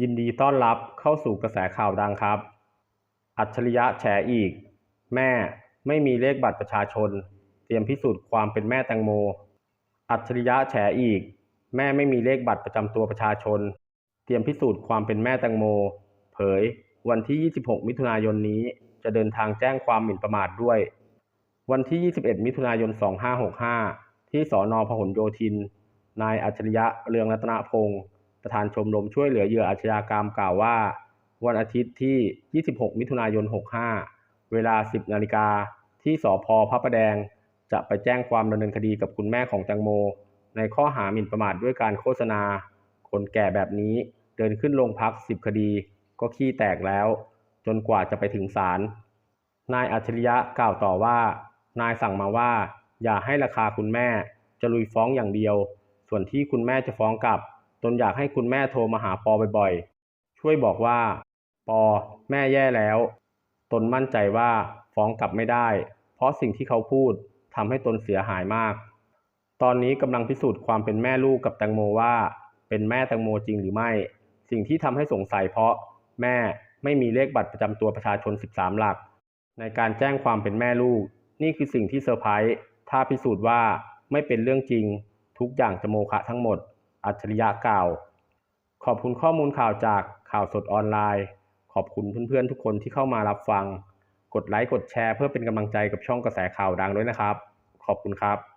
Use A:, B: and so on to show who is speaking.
A: ยินดีต้อนรับเข้าสู่กระแสข่าวดังครับ อัจฉริยะแฉอีก แม่ไม่มีเลขบัตรประชาชน เตรียมพิสูจน์ความเป็นแม่แตงโม อัจฉริยะแฉอีก แม่ไม่มีเลขบัตรประจำตัวประชาชน เตรียมพิสูจน์ความเป็นแม่แตงโม เผย วันที่ 26 มิถุนายนนี้จะเดินทางแจ้งความหมิ่นประมาทด้วย วันที่ 21 มิถุนายน 2565 ที่สอนอพหลโยธิน นายอัจฉริยะเรืองรัตนพงศ์ ประธานชมรมช่วยเหลือเหยื่ออาชญากรรมกล่าวว่า วันอาทิตย์ที่ 26 มิถุนายน 65 เวลา 10 นาฬิกาที่สพพระประแดง จะไปแจ้งความดำเนินคดีกับคุณแม่ของแตงโม ในข้อหาหมิ่นประมาทด้วยการโฆษณา คนแก่แบบนี้เดินขึ้นโรงพัก 10 คดี ก็ขี้แตกแล้ว จนกว่าจะไปถึงศาลนายอัจฉริยะกล่าวต่อว่า นายสั่งมาว่า อย่าให้ราคาคุณแม่จะลุยฟ้องอย่างเดียว ส่วนที่คุณแม่จะฟ้องกลับ ตนอยากให้คุณแม่โทรมาหาปอบ่อยๆ ช่วยบอกว่า ปอ แม่แย่แล้ว ตนมั่นใจว่าฟ้องกลับไม่ได้ เพราะสิ่งที่เขาพูดทำให้ตนเสียหายมาก ตอนนี้กำลังพิสูจน์ความเป็นแม่ลูกกับแตงโมว่า เป็นแม่แตงโมจริงหรือไม่ สิ่งที่ทำให้สงสัยเพราะแม่ไม่มีเลขบัตรประจำตัวประชาชน 13 หลัก ในการแจ้งความเป็นแม่ลูก นี่คือสิ่งที่เซอร์ไพรส์ถ้าพิสูจน์ว่าไม่เป็นเรื่องจริง ทุกอย่างจะโมฆะทั้งหมด อัจฉริยะกล่าว ขอบคุณข้อมูลข่าวจากข่าวสดออนไลน์ ขอบคุณเพื่อนๆทุกคนที่เข้ามารับฟัง กดไลค์กดแชร์เพื่อเป็นกำลังใจกับช่องกระแสข่าวดังด้วยนะครับ ขอบคุณครับ